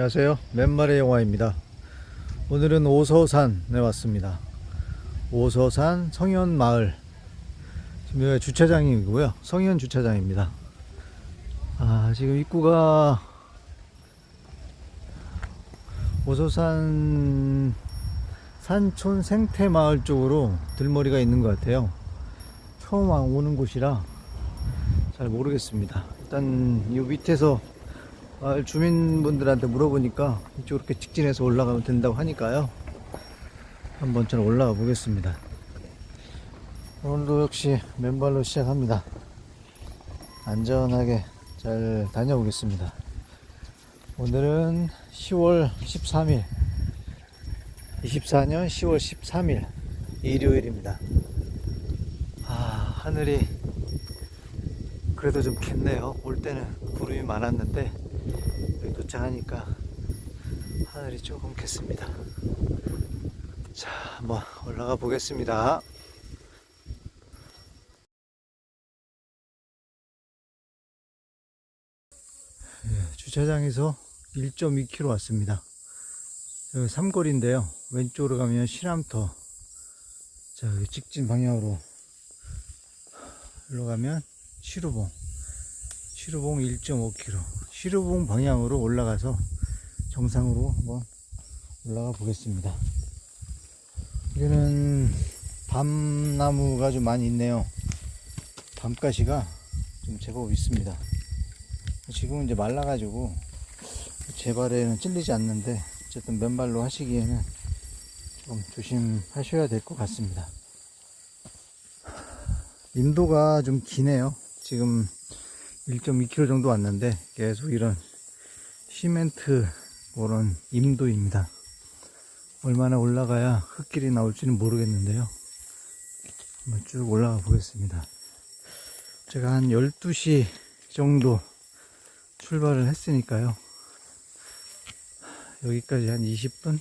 안녕하세요. 맨말의 영화입니다. 오늘은 오서산에 왔습니다. 오서산 성현 마을. 지금 여기 주차장이고요. 성현 주차장입니다. 아, 지금 입구가 오서산 산촌 생태 마을 쪽으로 들머리가 있는 것 같아요. 처음 오는 곳이라 잘 모르겠습니다. 일단 이 밑에서 마을 주민분들한테 물어보니까 이쪽으로 이렇게 직진해서 올라가면 된다고 하니까요. 한번 저는 올라가 보겠습니다. 오늘도 역시 맨발로 시작합니다. 안전하게 잘 다녀오겠습니다. 오늘은 10월 13일, 24년 10월 13일, 일요일입니다. 아, 하늘이 그래도 좀 겠네요. 올 때는 구름이 많았는데, 도착하니까 하늘이 조금 겠습니다. 자, 한번 올라가 보겠습니다. 예, 주차장에서 1.2km 왔습니다. 여기 삼거리인데요. 왼쪽으로 가면 시람터. 자, 여기 직진 방향으로 일로 가면 시루봉. 시루봉 1.5km. 시루봉 방향으로 올라가서 정상으로 한번 올라가 보겠습니다. 여기는 밤나무가 좀 많이 있네요. 밤가시가 좀 제법 있습니다. 지금은 이제 말라가지고 제 발에는 찔리지 않는데 어쨌든 맨발로 하시기에는 좀 조심하셔야 될 것 같습니다. 임도가 좀 기네요. 지금 1.2km 정도 왔는데 계속 이런 시멘트 그런 임도입니다. 얼마나 올라가야 흙길이 나올지는 모르겠는데요. 한번 쭉 올라가 보겠습니다. 제가 한 12시 정도 출발을 했으니까요. 여기까지 한 20분,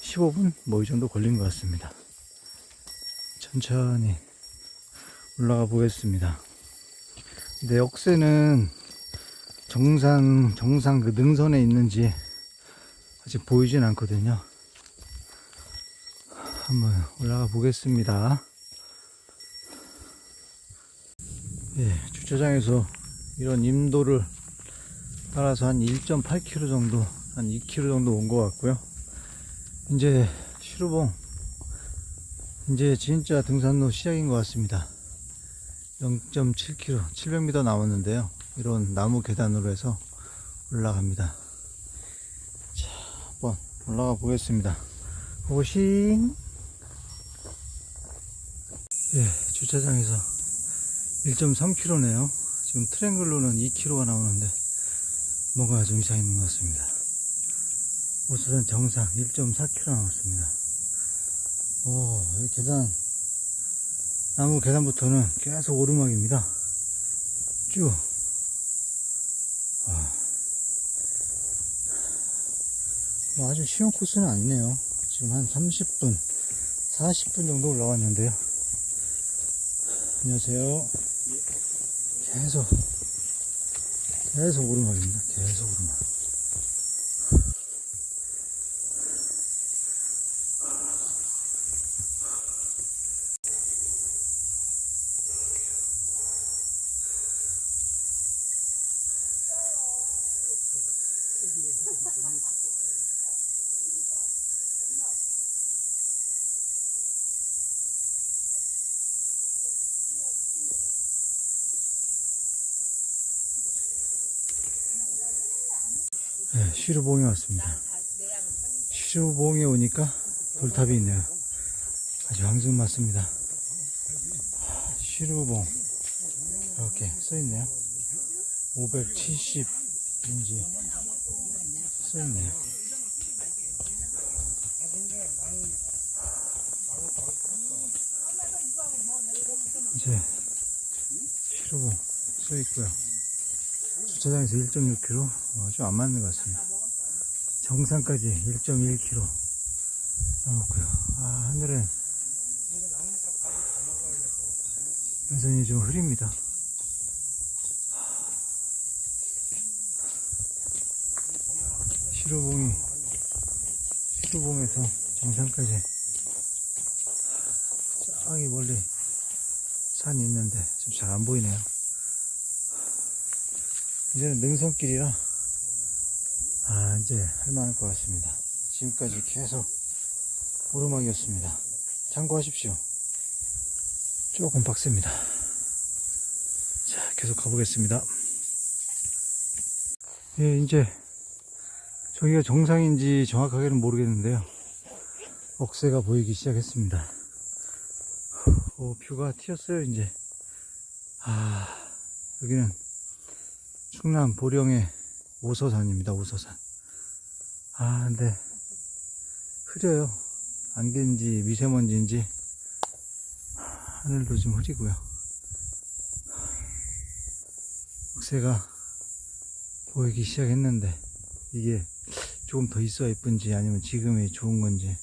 15분 뭐 이 정도 걸린 것 같습니다. 천천히 올라가 보겠습니다. 근데 역세는 정상, 정상 그 능선에 있는지 아직 보이진 않거든요. 한번 올라가 보겠습니다. 예, 주차장에서 이런 임도를 따라서 한 1.8km 정도, 한 2km 정도 온 것 같고요. 이제 시루봉, 이제 진짜 등산로 시작인 것 같습니다. 0.7km, 700m 남았는데요. 이런 나무 계단으로 해서 올라갑니다. 자, 한번 올라가 보겠습니다. 고고싱! 예, 주차장에서 1.3km네요. 지금 트랭글로는 2km가 나오는데 뭔가 좀 이상 있는 것 같습니다. 오늘은 정상 1.4km 남았습니다. 오, 이 계단, 나무 계단부터는 계속 오르막입니다. 쭉. 와. 뭐 아주 쉬운 코스는 아니네요. 지금 한 30분, 40분 정도 올라왔는데요. 안녕하세요. 계속, 계속 오르막입니다. 계속 오르막. 네, 시루봉에 왔습니다. 시루봉에 오니까 돌탑이 있네요. 아주 앙증맞습니다. 시루봉 이렇게 써있네요. 570인지 써있네요. 이제 시루봉 써있고요. 주차장에서 1.6km 어, 좀안 맞는 것 같습니다. 정상까지 1.1km 남았고요. 아 하늘은 여전히 좀 흐립니다. 시루봉이 시루봉에서 정상까지 저기 멀리 산이 있는데 좀 잘 안 보이네요. 이제는 능선길이라 아 이제 할만할 것 같습니다. 지금까지 계속 오르막이었습니다. 참고하십시오. 조금 빡셉니다. 자 계속 가보겠습니다. 예 이제 저기가 정상인지 정확하게는 모르겠는데요. 억새가 보이기 시작했습니다. 오, 뷰가 튀었어요, 이제. 아, 여기는 충남 보령의 오서산입니다, 오서산. 아, 근데 흐려요. 안개인지 미세먼지인지 하늘도 좀 흐리고요. 억새가 보이기 시작했는데 이게 조금 더 있어야 예쁜지 아니면 지금이 좋은 건지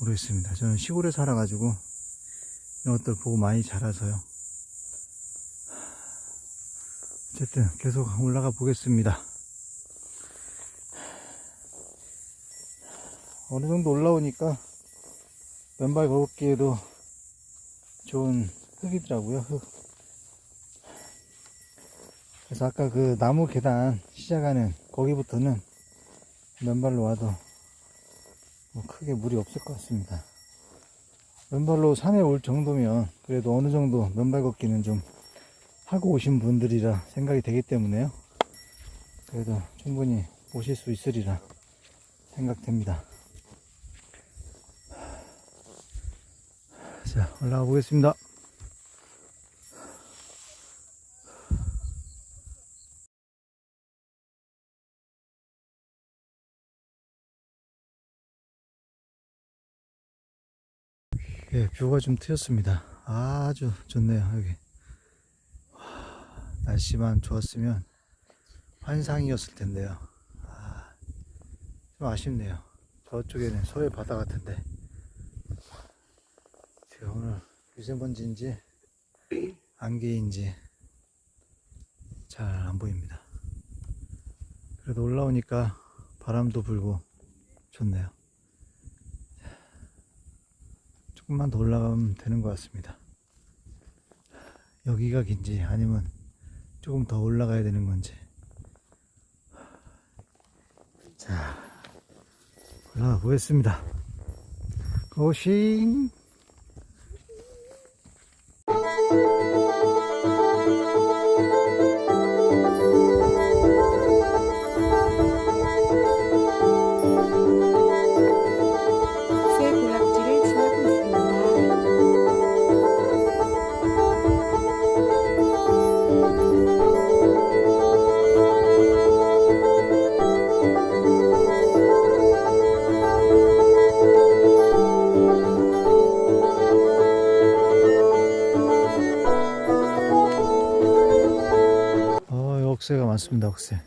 모르겠습니다. 저는 시골에 살아가지고 이런 것들 보고 많이 자라서요. 어쨌든 계속 올라가 보겠습니다. 어느 정도 올라오니까 맨발 걷기에도 좋은 흙이더라고요, 흙. 그래서 아까 그 나무 계단 시작하는 거기부터는 맨발로 와도 뭐 크게 무리 없을 것 같습니다. 맨발로 산에 올 정도면 그래도 어느 정도 맨발 걷기는 좀 하고 오신 분들이라 생각이 되기 때문에요. 그래도 충분히 오실 수 있으리라 생각됩니다. 자, 올라가 보겠습니다. 예, 뷰가 좀 트였습니다. 아주 좋네요, 여기. 와, 날씨만 좋았으면 환상이었을 텐데요. 아, 좀 아쉽네요. 저쪽에는 서해 바다 같은데. 제가 오늘 미세먼지인지 안개인지 잘 안 보입니다. 그래도 올라오니까 바람도 불고 좋네요. 조금만 더 올라가면 되는 것 같습니다. 여기가 긴지 아니면 조금 더 올라가야 되는 건지. 자, 올라가 보겠습니다. 고싱! 많습니다, 억새.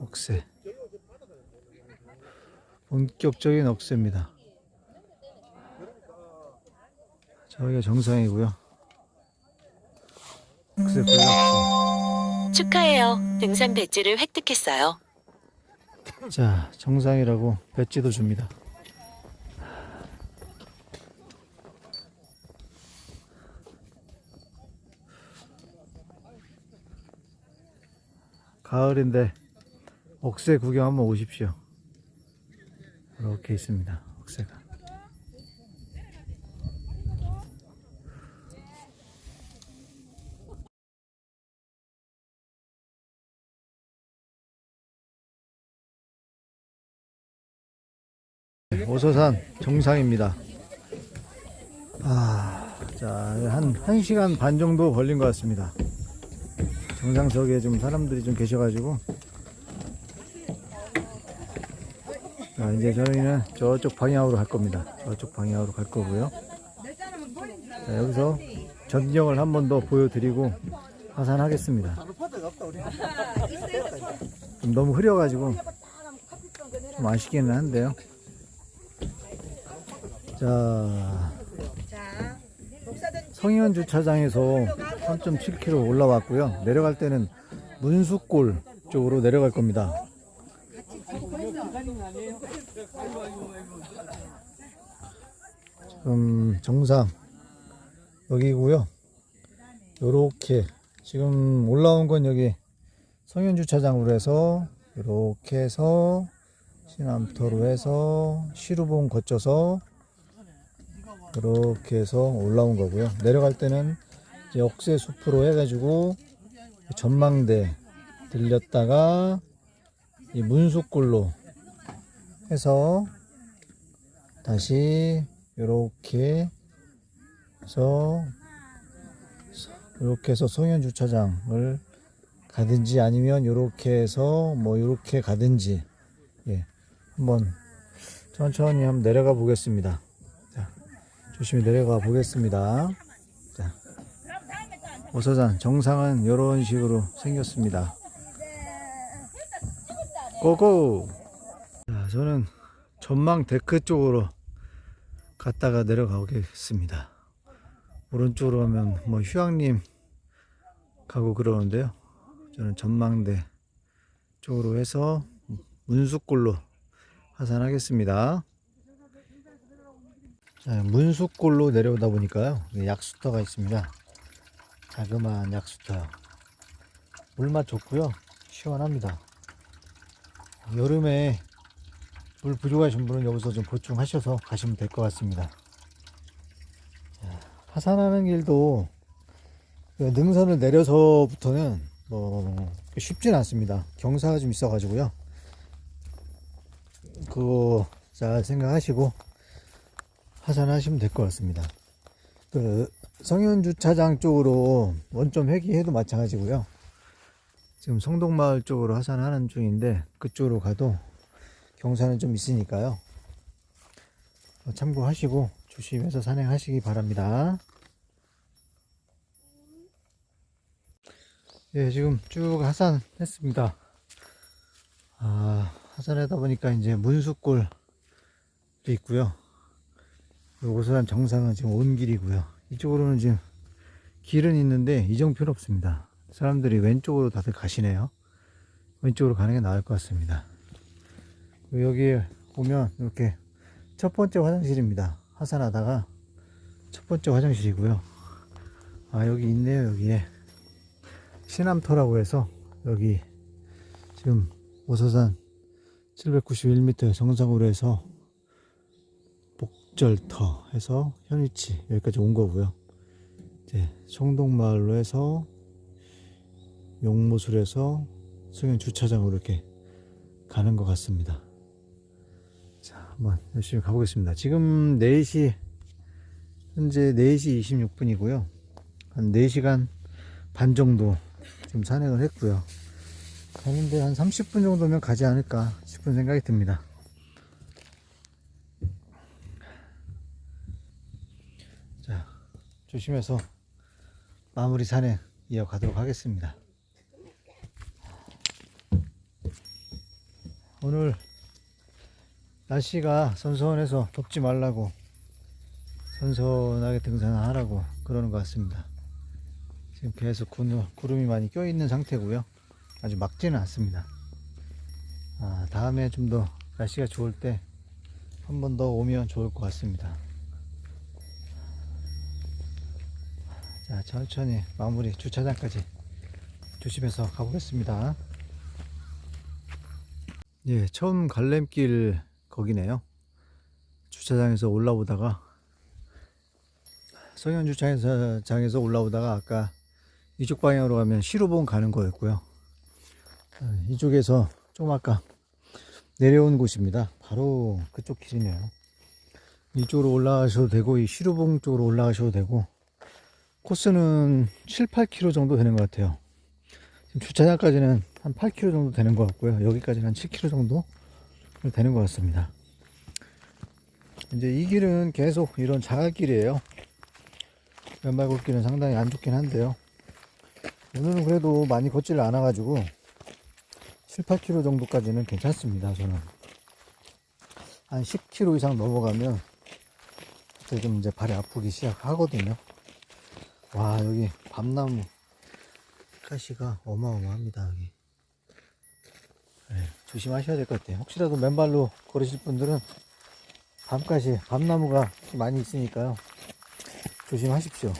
억새. 본격적인 억새입니다. 저기가 정상이고요. 억새 군락지. 축하해요. 등산 배지를 획득했어요. 자, 정상이라고 배지도 줍니다. 가을인데 억새 구경 한번 오십시오. 이렇게 있습니다. 억새가. 오서산 정상입니다. 아, 자, 한, 한 시간 반 정도 걸린 것 같습니다. 정상석에 좀 사람들이 좀 계셔가지고. 자, 이제 저희는 저쪽 방향으로 갈 겁니다. 저쪽 방향으로 갈 거고요. 자, 여기서 전경을 한 번 더 보여드리고 하산하겠습니다. 좀 너무 흐려가지고 좀 아쉽기는 한데요. 자, 성현 주차장에서 3.7km 올라왔고요. 내려갈 때는 문수골 쪽으로 내려갈 겁니다. 지금 정상 여기고요. 요렇게 지금 올라온 건 여기 성현 주차장으로 해서 이렇게 해서 신암터로 해서 시루봉 거쳐서 이렇게 해서 올라온 거고요. 내려갈 때는 억새 숲으로 해가지고 전망대 들렸다가 이 문수골로 해서 다시 이렇게 해서 이렇게 해서 송현 주차장을 가든지 아니면 이렇게 해서 뭐 이렇게 가든지 예 한번 천천히 한번 내려가 보겠습니다. 자 조심히 내려가 보겠습니다. 자 오서산 정상은 이런 식으로 생겼습니다. 고고. 자 저는 전망 데크 쪽으로 갔다가 내려가겠습니다. 오른쪽으로 가면 뭐 휴양림 가고 그러는데요. 저는 전망대 쪽으로 해서 문수골로 하산하겠습니다. 자, 문수골로 내려오다 보니까요. 약수터가 있습니다. 자그마한 약수터. 물맛 좋고요. 시원합니다. 여름에 물 부족하신 분은 여기서 좀 보충하셔서 가시면 될 것 같습니다. 자, 하산하는 길도 그 능선을 내려서부터는 뭐 쉽진 않습니다. 경사가 좀 있어 가지고요. 그거 잘 생각하시고 하산하시면 될 것 같습니다. 그 성현 주차장 쪽으로 원점 회귀해도 마찬가지고요. 지금 성동마을 쪽으로 하산하는 중인데 그쪽으로 가도 경사는 좀 있으니까요. 어, 참고하시고 조심해서 산행하시기 바랍니다. 예, 지금 쭉 하산했습니다. 아, 하산하다 보니까 이제 문수골도 있고요. 오소산 정상은 지금 온 길이고요. 이쪽으로는 지금 길은 있는데 이정표는 없습니다. 사람들이 왼쪽으로 다들 가시네요. 왼쪽으로 가는 게 나을 것 같습니다. 여기에 보면 이렇게 첫 번째 화장실입니다. 하산하다가 첫 번째 화장실이고요. 아 여기 있네요 여기에 신암터라고 해서 여기 지금 오서산 791m 정상으로 해서 복절터 해서 현위치 여기까지 온 거고요. 이제 청동마을로 해서 용모술에서 승현 주차장으로 이렇게 가는 것 같습니다. 자, 한번 열심히 가보겠습니다. 지금 4시, 현재 4시 26분이고요. 한 4시간 반 정도 지금 산행을 했고요. 가는데 한 30분 정도면 가지 않을까 싶은 생각이 듭니다. 자, 조심해서 마무리 산행 이어가도록 하겠습니다. 오늘 날씨가 선선해서 덥지 말라고 선선하게 등산하라고 그러는 것 같습니다. 지금 계속 구름, 구름이 많이 껴있는 상태고요. 아주 막지는 않습니다. 아, 다음에 좀 더 날씨가 좋을 때 한 번 더 오면 좋을 것 같습니다. 자, 천천히 마무리 주차장까지 조심해서 가보겠습니다. 예, 처음 갈림길 거기네요. 주차장에서 올라오다가 성현 주차장에서 올라오다가 아까 이쪽 방향으로 가면 시로봉 가는 거였고요. 아, 이쪽에서 좀 아까 내려온 곳입니다. 바로 그쪽 길이네요. 이쪽으로 올라가셔도 되고 이 시루봉 쪽으로 올라가셔도 되고 코스는 7, 8km 정도 되는 것 같아요. 지금 주차장까지는 한 8km 정도 되는 것 같고요. 여기까지는 한 7km 정도 되는 것 같습니다. 이제 이 길은 계속 이런 자갈길이에요. 연말골길은 상당히 안 좋긴 한데요. 오늘은 그래도 많이 걷지를 않아가지고 7, 8km 정도까지는 괜찮습니다. 저는 한 10km 이상 넘어가면 좀 이제 발이 아프기 시작하거든요. 와 여기 밤나무 가시가 어마어마합니다 여기. 네, 조심하셔야 될 것 같아요. 혹시라도 맨발로 걸으실 분들은 밤까지 밤나무가 많이 있으니까요. 조심하십시오.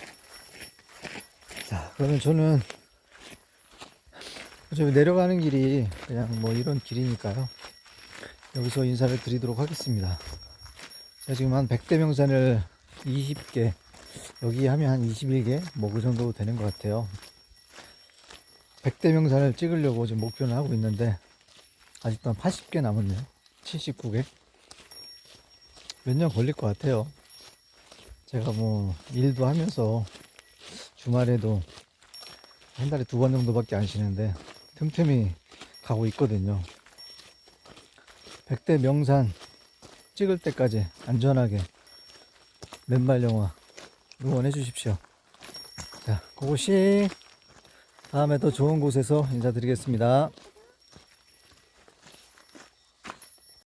자, 그러면 저는 어차피 내려가는 길이 그냥 뭐 이런 길이니까요. 여기서 인사를 드리도록 하겠습니다. 제가 지금 한 100대 명산을 20개, 여기 하면 한 21개? 뭐 그 정도 되는 것 같아요. 100대 명산을 찍으려고 지금 목표는 하고 있는데, 아직도 한 80개 남았네요. 79개. 몇 년 걸릴 것 같아요. 제가 뭐, 일도 하면서 주말에도 한 달에 두 번 정도밖에 안 쉬는데, 틈틈이 가고 있거든요. 100대 명산 찍을 때까지 안전하게 맨발 영화 응원해 주십시오. 자, 고고씨. 다음에 더 좋은 곳에서 인사드리겠습니다.